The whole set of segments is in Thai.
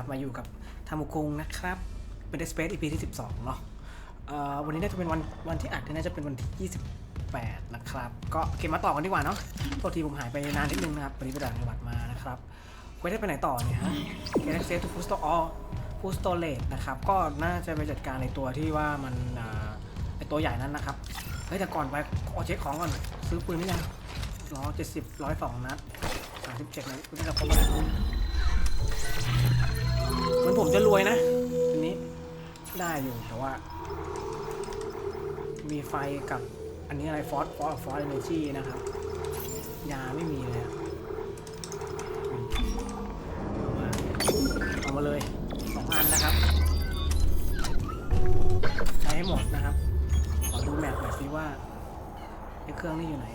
อ่าสวัสดีครับ มาอยู่กับทามุคุงนะครับ เป็น Dead Space EP ที่ 12 เนาะเอ่อวันนี้น่าจะเป็นวันวันที่อัดน่าจะเป็นวันที่ 28 นะครับ ก็โอเคมาต่อกันดีกว่าเนาะโทษทีผมหายไปนานนิดนึงนะครับวันนี้ไปต่างจังหวัดมานะครับไว้ได้ไปไหนต่อเนี่ยฮะ Get access to food store all food storage นะครับ ก็น่าจะไปจัดการในตัวที่ว่ามันไอตัวใหญ่นั้นนะครับ เฮ้ยแต่ก่อนไปขอเช็คของก่อน ซื้อปืนนี่ยังร้อยเจ็ดสิบร้อยสองนัดสามสิบเจ็ดนัดคุณจะครบแล้ว เหมือนผมจะรวยนะอันนี้ได้อยู่แต่ว่า มีไฟกับอันนี้อะไรฟอสฟอสฟอสเอเนจีนะครับ ยาไม่มีเลยเอามาเอามาเลยสองอันนะครับ ใช้ให้หมดนะครับ ขอดูแมปหน่อยสิว่าไอ้เครื่องนี่อยู่ไหน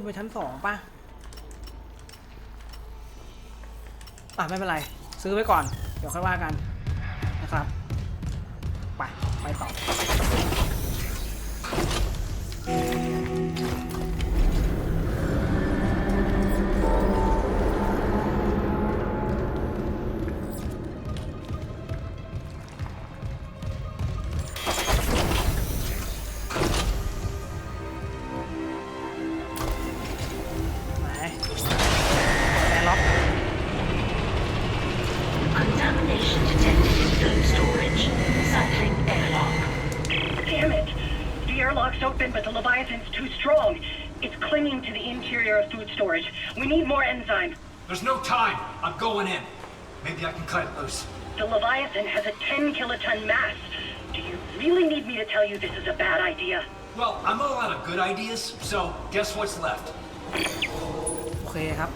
ขึ้นไปชั้นสองป่ะ อะ ไม่เป็นไร ซื้อไว้ก่อน เดี๋ยวค่อยว่ากันนะครับ ไป ไปต่อ Well, I'm all out of good ideas, so guess what's left? โอเคครับ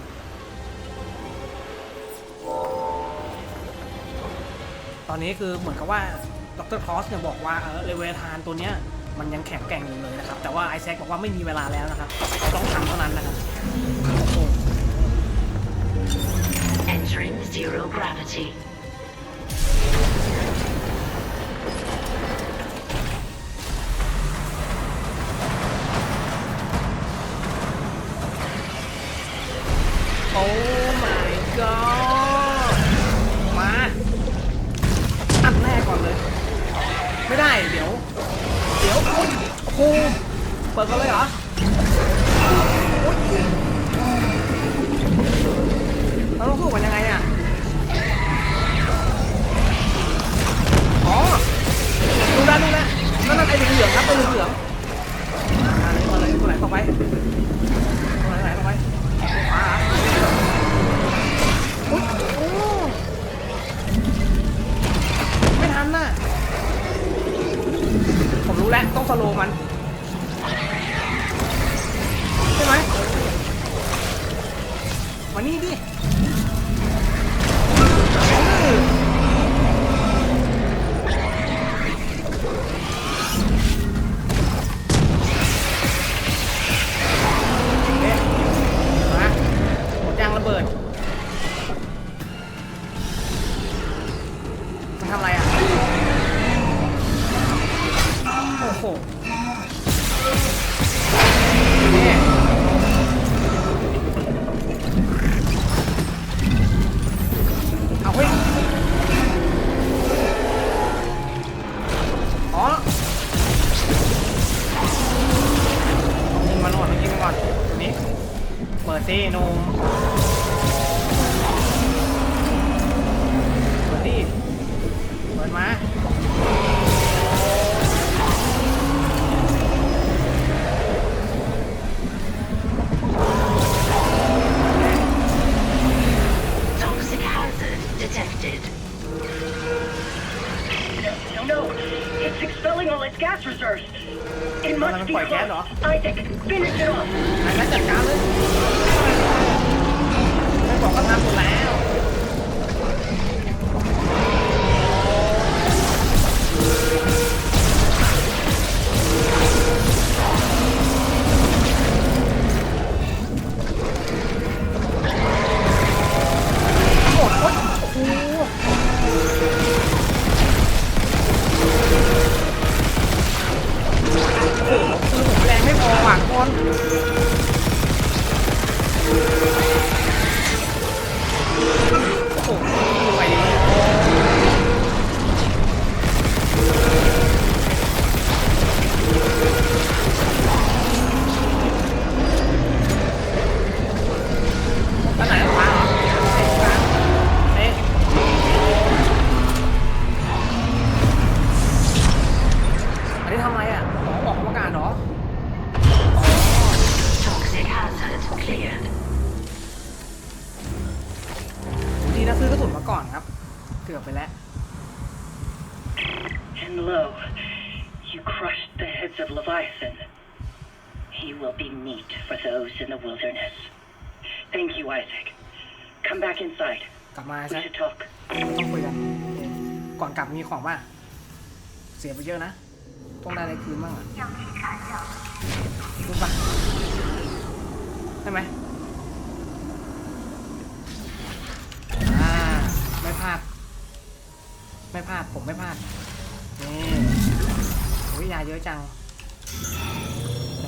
ตอนนี้คือเหมือนกับว่าดรคอสเนี่ยบอกว่าเออเลเวทานตัวเนี้ยมันยังแข็งแกร่งอยู่เลยนะครับ แต่ว่าไอแซคบอกว่าไม่มีเวลาแล้วนะครับเราต้องทำเท่านั้นนะครับโอ้โห Entering zero gravity. ไม่ได้ เดี๋ยว เดี๋ยวอุ๊ยโอ้โหเปิดกันเลยเหรอเราต้องสู้กันยังไง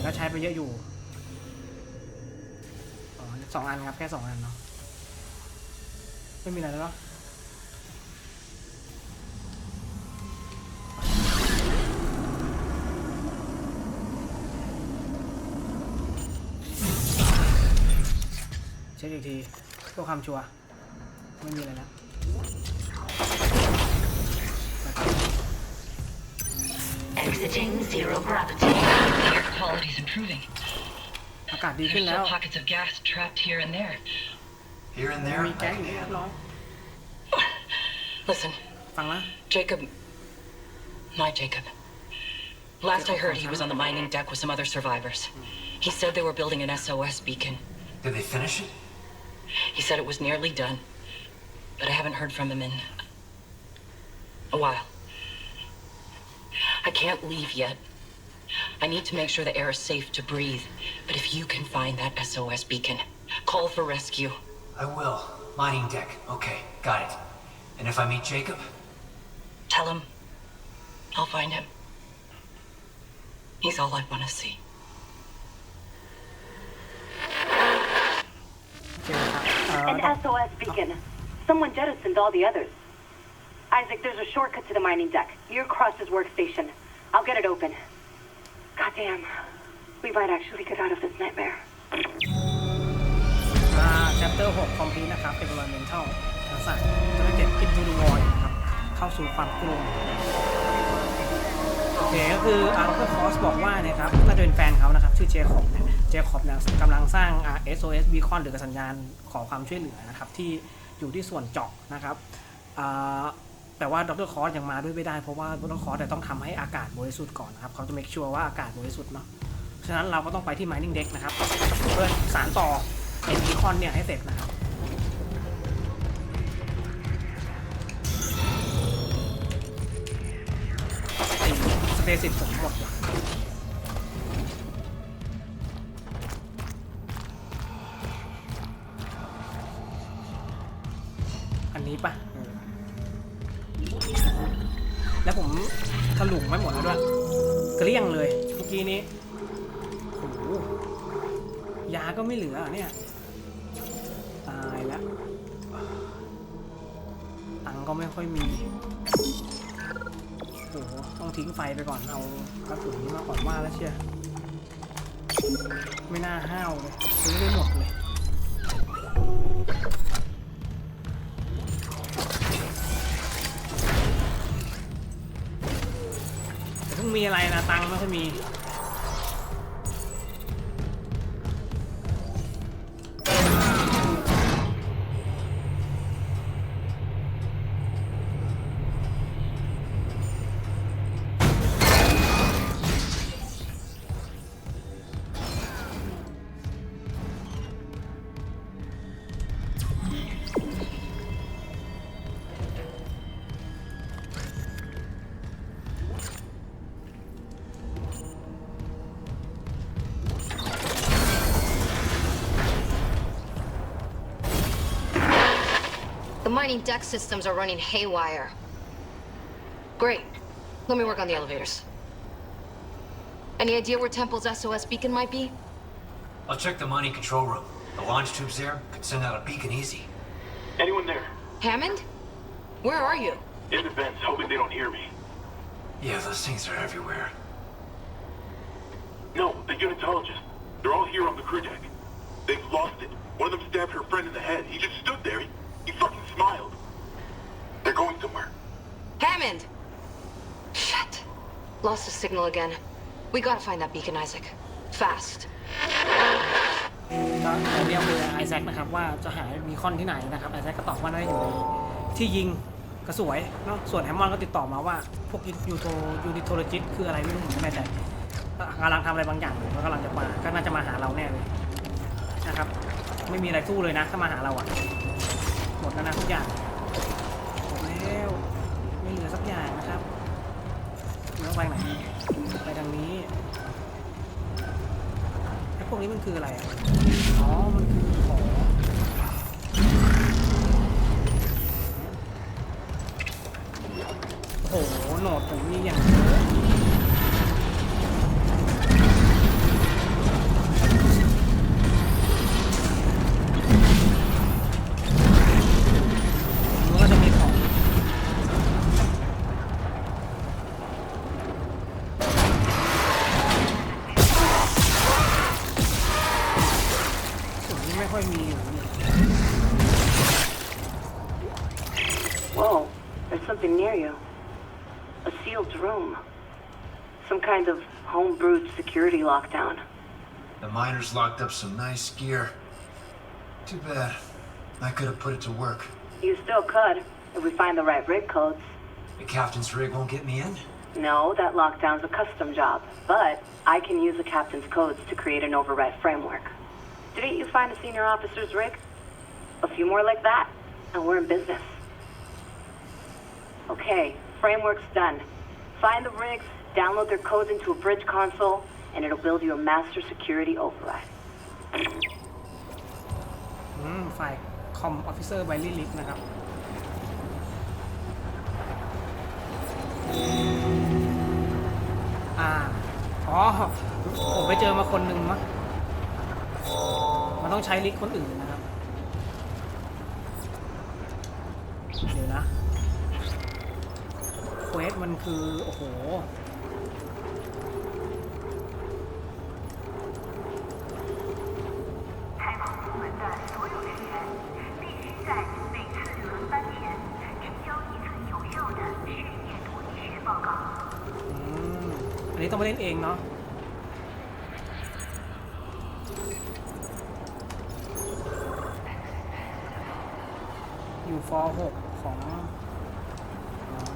ก็ใช้ไปเยอะอยู่สองอันครับ แค่สองอันเนาะไม่มีอะไรแล้วเนาะเช็คอีกทีเพื่อความชัวร์ไม่มีอะไรแล้ว Exiting zero gravity. Air quality's improving. อากาศดี There's ขึ้นแล้ว still pockets of gas trapped here and there. Here and there. มีแก๊งอยู่เรียบร้อย Listen, ฟังนะ Jacob. My Jacob. Last I heard, he was on the mining deck with some other survivors. He said they were building an SOS beacon. Did they finish it? He said it was nearly done, but I haven't heard from him in a while. I can't leave yet. I need to make sure the air is safe to breathe. But if you can find that SOS beacon, call for rescue. I will. Mining deck. Okay, got it. And if I meet Jacob? Tell him. I'll find him. He's all I want to see. An SOS beacon. Someone jettisoned all the others. Isaac, there's a shortcut to the mining deck. Near Cross's workstation. I'll get it open. Goddamn. We might actually get out of this nightmare. อ่า chapter 6 complete นะครับ environmental ทักษะจะได้เก็บ into the void นะครับ เข้าสู่ความกลัวโอเคก็คืออาร์เ r คอสบอกว่าเนี่ยครับน่าจะเป็นแฟนเขานะครับ ชื่อเจคอบเนี่ยเจคอบเนี่ยกำลังสร้าง SOS beacon หรือสัญญาณขอความช่วยเหลือนะครับ ที่อยู่ที่ส่วนเจาะนะครับอ่า แต่ว่าดรคอสยังมาด้วยไม่ได้เพราะว่าดรคอสต้องทำให้อากาศบริสุทธิ์ก่อนนะครับเขาจะเมคชัวร์ว่าอากาศบริสุทธิ์เนาะฉะนั้นเราก็ต้องไปที่ mining deck นะครับเพื่อสารต่อไอ้บีคอนเนี่ยให้เสร็จนะครับสเตสิตผมหมด ไม่เหลือเนี่ย ตายแล้วตังก็ไม่ค่อยมี โอ้โห ต้องทิ้งไฟไปก่อน เอากระสุนนี้มาก่อนว่าแล้วเชียไม่น่าห้าวเลยซื้อได้หมดเลยเพิ่งมีอะไรนะตังไม่ค่อยมี The mining deck systems are running haywire. Great. Let me work on the elevators. Any idea where Temple's SOS beacon might be? I'll check the mining control room. The launch tubes there could send out a beacon easy. Anyone there? Hammond? Where are you? In the vents, hoping they don't hear me. Yeah, those things are everywhere. No, the unitologists. They're all here on the crew deck. They've lost it. One of them stabbed her friend in the head. He just stood there. He, he fucking smiled. They're going somewhere. Hammond! Shit. Lost the signal again. We gotta find that beacon, Isaac. Fast. ก็เรียกคือไอแซคนะครับว่าจะหามีคอนที่ไหนนะครับไอแซคก็ตอบว่าน่าจะอยู่ในที่ยิงก็สวยเนาะส่วนแฮมมอนก็ติดต่อมาว่าพวกยูโทยูนิโทโลจิสคืออะไรไม่รู้ผมไม่แน่ใจกำลังทำอะไรบางอย่างอยู่แล้วกำลังจะมาก็น่าจะมาหาเราแน่เลยนะครับ ไม่มีอะไรสู้เลยนะถ้ามาหาเราอะห มดแล้วนะทุกอย่างหมดแล้วไม่เหลือสักอย่างนะครับแล้วไปไหนไปทางนี้ไอ้พวกนี้มันคืออะไรอะอ๋อมันคือของโอ้โหโหนดผมนี่อย่าง miners locked up some nice gear. Too bad. I could have put it to work. You still could, if we find the right rig codes. The captain's rig won't get me in? No, that lockdown's a custom job, but I can use the captain's codes to create an override framework. Didn't you find a senior officer's rig? A few more like that, and we're in business. Okay, framework's done. Find the rigs, download their codes into a bridge console, and it'll build you a master security override. อืมฝ่ายคอมออฟฟิเซอร์ไบลี่ลิฟนะครับ อ่า อ๋อ ผมไปเจอมาคนหนึ่งมั้งมันต้องใช้ลิสต์คนอื่นนะครับ เดี๋ยวนะเควสมันคือ โอ้โห องเนเองเนาะอยู่ฟอร์หกของ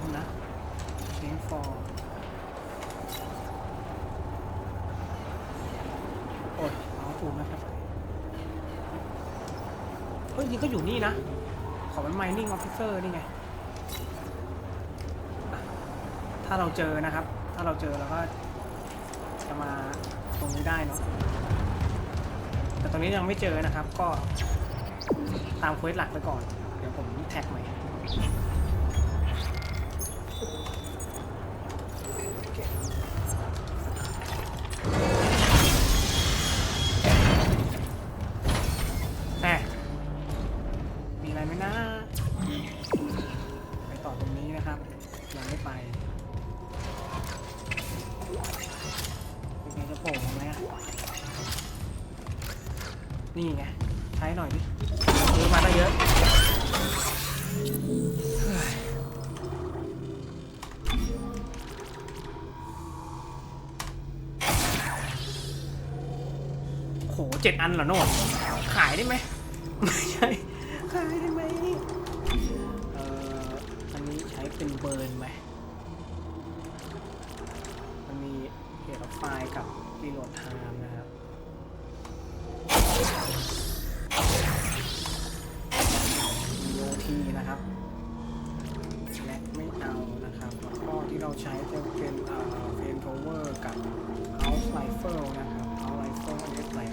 อนะเชนฟอร์โอ้ยเอาถูกนะครับเฮ้ยนี่ก็อยู่นี่นะ ขอเป็น mining officer นี่ไง ถ้าเราเจอนะครับ ถ้าเราเจอเราก็ จะมาตรงนี้ได้เนาะแต่ตรงนี้ยังไม่เจอนะครับ ก็ตามเควสหลักไปก่อน เดี๋ยวผมแท็กใหม่แน่มีอะไรไหมนะไปต่อตรงนี้นะครับ ยังไม่ไป ล่มาไหมอะนี่ไง ใช้หน่อยดิซื้อมาได้เยอะเฮ้โหเจ็ดอันเหรอโน่นขายได้ไหม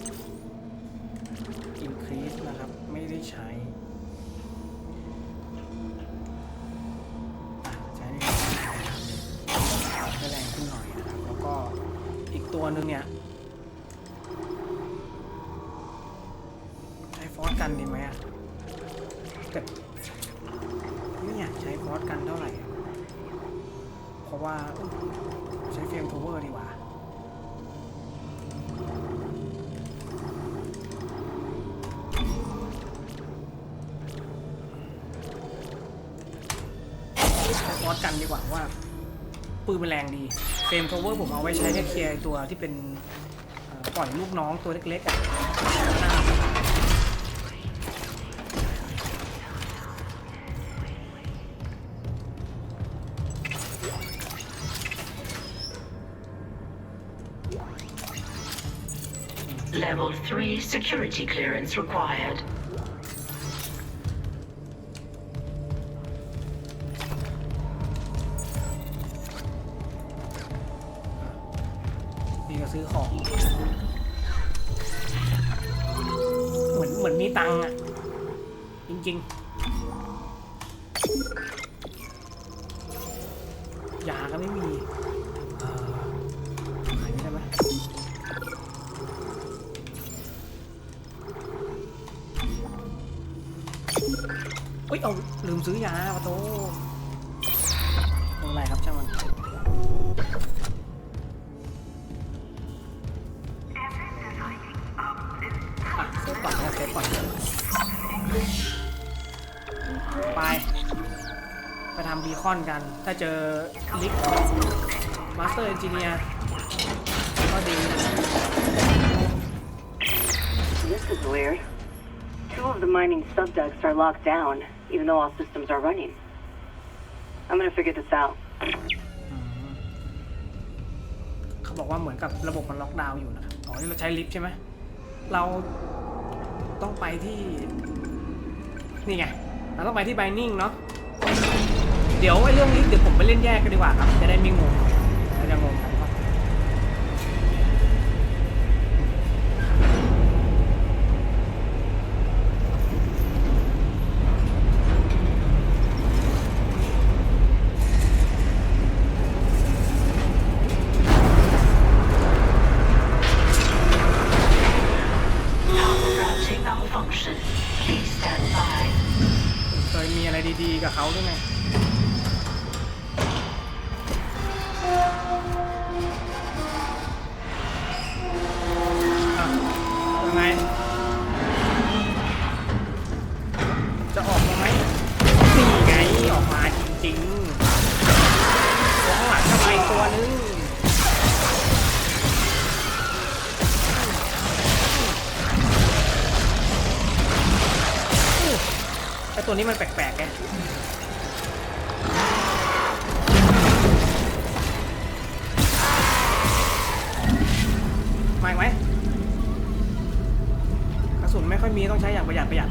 อินนี้ใส่ Increase นะครับ ไม่ได้ใช้ ดีกว่าว่า ปืนมันแรงดีเฟรมโคเวอร์ผมเอาไว้ใช้แค่เคลียร์ตัวที่เป็นปล่อยลูกน้องตัวเล็กๆอะ3 security clearance required. ก่อนนะเซฟก่อน ไป ไปทำบีคอนกัน ถ้าเจอลิกมาสเตอร์เอนจิเนียร์ก็ดีนะ This is weird. Two of the mining subducts are locked down, even though all systems are running. I'm gonna figure this out. เขาบอกว่าเหมือนกับระบบมันล็อกดาวน์อยู่นะครับ อ๋อ นี่เราใช้ลิฟต์ใช่ไหม เรา ต้องไปที่ นี่ไง เราต้องไปที่ไบนิ่งเนาะ เดี๋ยวไอ้เรื่องนี้เดี๋ยวผมไปเล่นแยกกันดีกว่าครับ จะได้ไม่งง นี้มันแปลกๆไงมาอีกไหมกระสุนไม่ค่อยมีต้องใช้อย่างประหยัดประหยัด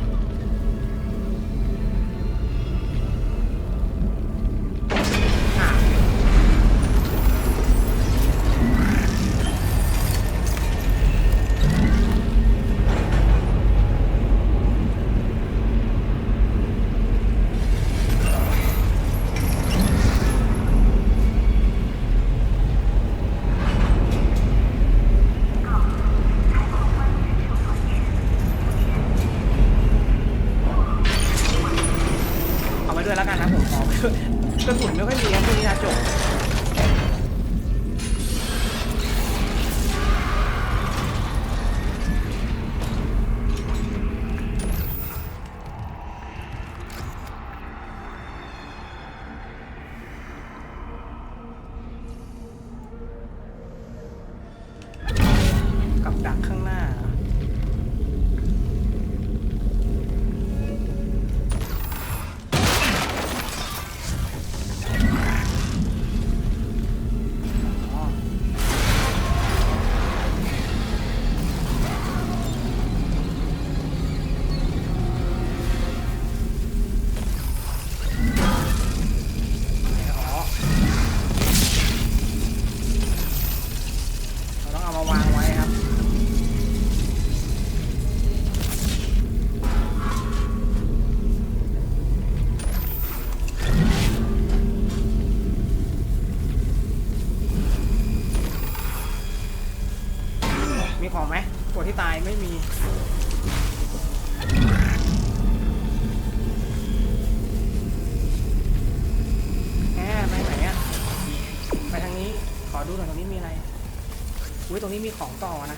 ของต่อนะ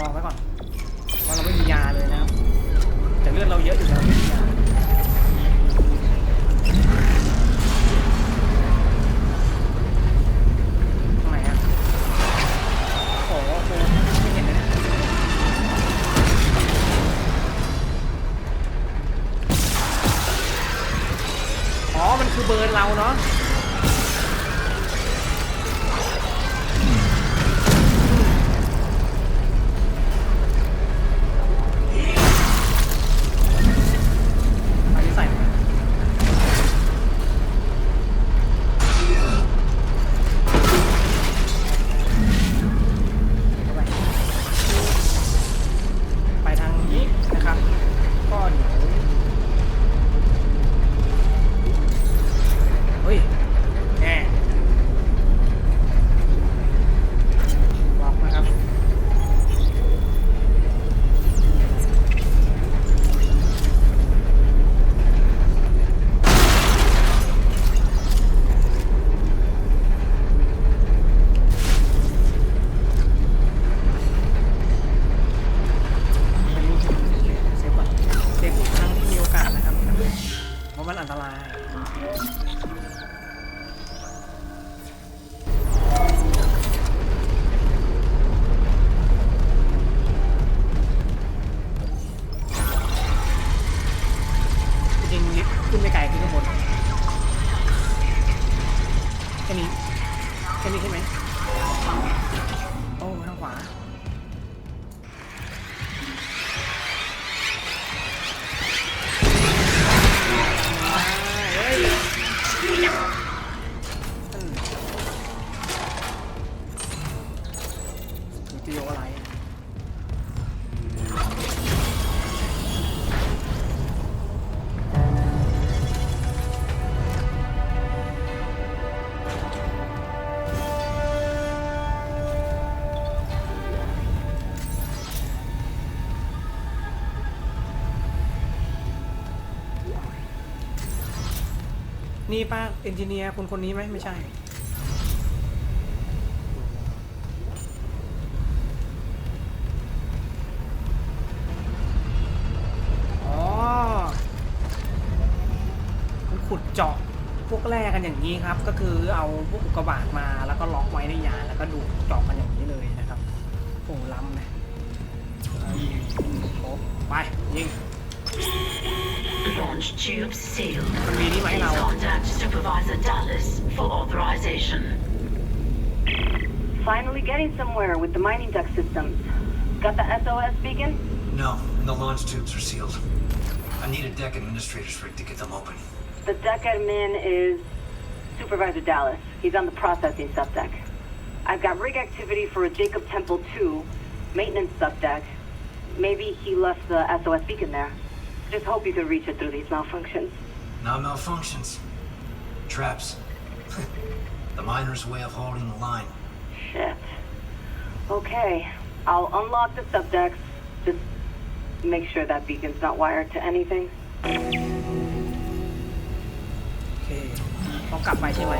รอไว้ก่อน ค่นี้ แค่นี้ใช่ไหมโอ้ทางขวา นี่ป้าเอนจิเนียร์คนคนนี้ไหมไม่ใช่ อ๋อมันขุดเจาะพวกแร่กันอย่างนี้ครับ ก็คือเอาพวกอุกกาบาตมาแล้วก็ล็อกไว้ในยานแล้วก็ดูดเจาะกันอย่างนี้เลยนะครับโอ้ล้ำนะโอ้ไปยิง Launch tubes sealed. Please contact Supervisor Dallas for authorization. Finally getting somewhere with the mining duct systems. Got the SOS beacon? No, and the launch tubes are sealed. I need a deck administrator's rig to get them open. The deck admin is Supervisor Dallas. He's on the processing subdeck. I've got rig activity for a Jacob Temple 2, maintenance subdeck. Maybe he left the SOS beacon there. Just hope you can reach it through these malfunctions. Not malfunctions. Traps. the miner's way of holding the line. Shit. Okay, I'll unlock the subdecks. Just make sure that beacon's not wired to anything. โอเคต้องกลับไปใช่ไหม